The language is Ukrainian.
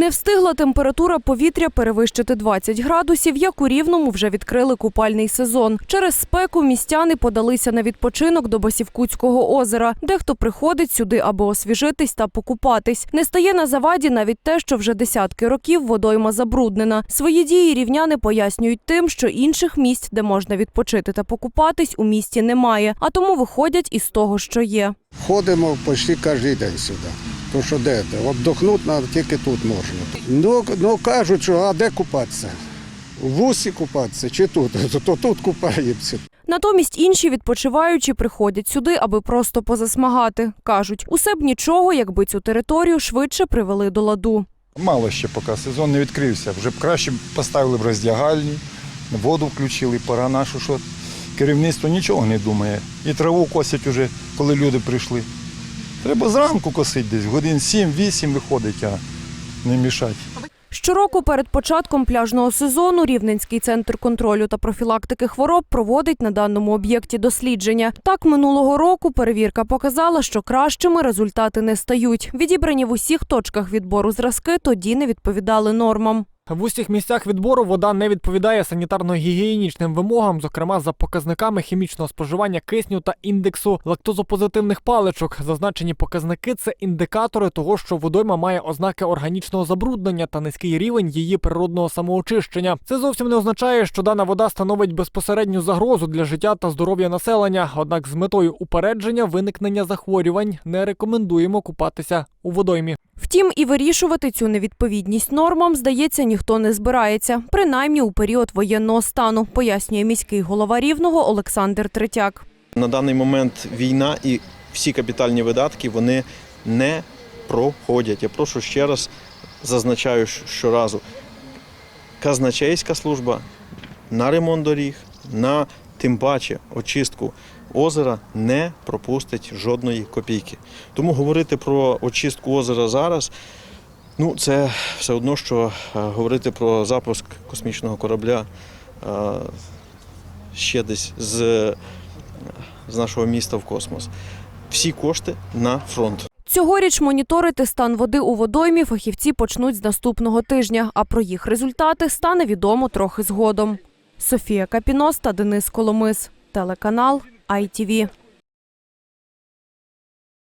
Не встигла температура повітря перевищити 20 градусів, як у Рівному вже відкрили купальний сезон. Через спеку містяни подалися на відпочинок до Басівкутського озера. Дехто приходить сюди, аби освіжитись та покупатись. Не стає на заваді навіть те, що вже десятки років водойма забруднена. Свої дії рівняни пояснюють тим, що інших місць, де можна відпочити та покупатись, у місті немає, а тому виходять із того, що є. Ходимо почти кожен день сюди. То що де? Отдохнути треба тільки тут можна. Ну, ну кажуть, що а де купатися? В вусі купатися чи тут? То, то тут купаємося. Натомість інші відпочиваючі приходять сюди, аби просто позасмагати. Кажуть, усе б нічого, якби цю територію швидше привели до ладу. Мало ще поки сезон не відкрився. Вже б краще поставили б роздягальні, воду включили, пора нашу, що керівництво нічого не думає. І траву косять уже, коли люди прийшли. Треба зранку косити десь, годин 7-8 виходить, а не мішати. Щороку перед початком пляжного сезону Рівненський центр контролю та профілактики хвороб проводить на даному об'єкті дослідження. Так, минулого року перевірка показала, що кращими результати не стають. Відібрані в усіх точках відбору зразки тоді не відповідали нормам. В усіх місцях відбору вода не відповідає санітарно-гігієнічним вимогам, зокрема за показниками хімічного споживання кисню та індексу лактозопозитивних паличок. Зазначені показники це індикатори того, що водойма має ознаки органічного забруднення та низький рівень її природного самоочищення. Це зовсім не означає, що дана вода становить безпосередню загрозу для життя та здоров'я населення. Однак з метою упередження виникнення захворювань не рекомендуємо купатися у водоймі. Втім, і вирішувати цю невідповідність нормам, здається, ніхто не збирається, принаймні у період воєнного стану, пояснює міський голова Рівного Олександр Третяк. На даний момент війна і всі капітальні видатки вони не проходять. Я прошу ще раз зазначаю щоразу. Казначейська служба на ремонт доріг, на тим паче очистку озера не пропустить жодної копійки. Тому говорити про очистку озера зараз. Ну, це все одно, що е, говорити про запуск космічного корабля е, ще десь з з нашого міста в космос. Всі кошти на фронт. Цьогоріч моніторити стан води у водоймі фахівці почнуть з наступного тижня, а про їх результати стане відомо трохи згодом. Софія Капіноста, Денис Коломис, телеканал ITV.